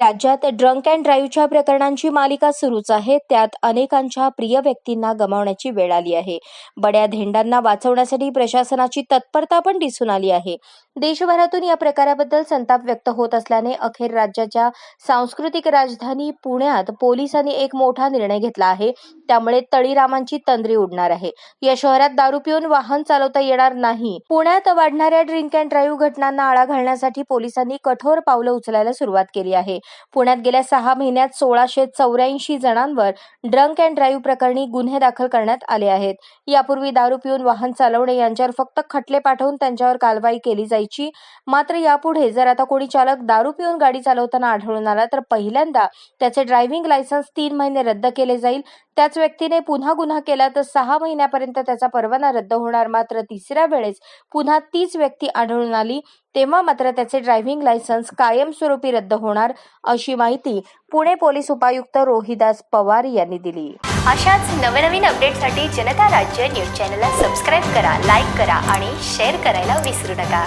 राज्यात drunk and ड्राईव्हच्या प्रकरणांची मालिका सुरूच आहे. त्यात अनेकांच्या प्रिय व्यक्तींना गमावण्याची वेळ आली आहे. बड्या धेंडांना वाचवण्यासाठी प्रशासनाची तत्परता पण दिसून आली आहे. देशभरातून या प्रकाराबद्दल संताप व्यक्त होत असल्याने अखेर राज्याच्या सांस्कृतिक राजधानी पुण्यात पोलिसांनी एक मोठा निर्णय घेतला आहे. त्यामुळे तळीरामांची तंद्री उडणार आहे. या शहरात दारू पिऊन वाहन चालवता येणार नाही. पुण्यात वाढणाऱ्या ड्रिंक अँड ड्राईव्ह घटनांना आळा घालण्यासाठी पोलिसांनी कठोर पावलं उचलायला सुरुवात केली आहे. पुण्यात गेल्या सहा महिन्यात सोळाशे चौऱ्याऐंशी जणांवर ड्रंक अँड ड्राईव्ह प्रकरणी गुन्हे दाखल करण्यात आले आहेत. यापूर्वी दारू पिऊन वाहन चालवणे यांच्यावर फक्त खटले पाठवून त्यांच्यावर कारवाई केली जायची. मात्र यापुढे जर आता कोणी चालक दारू पिऊन गाडी चालवताना आढळून आला तर पहिल्यांदा त्याचे ड्रायव्हिंग लायसन्स तीन महिने रद्द केले जाईल. त्याच व्यक्तीने पुन्हा गुन्हा केला तर सहा महिन्यापर्यंत त्याचा परवाना रद्द होणार. मात्र तिसऱ्या वेळेस पुन्हा तीच व्यक्ती आढळून आली. तेव्हा मात्र त्याचे ड्रायव्हिंग लायसन्स कायमस्वरूपी रद्द होणार अशी माहिती पुणे पोलीस उपायुक्त रोहिदास पवार यांनी दिली. अशाच नवनवीन अपडेटसाठी जनता राज्य न्यूज चॅनलला सबस्क्राईब करा लाईक करा आणि शेअर करायला विसरू नका.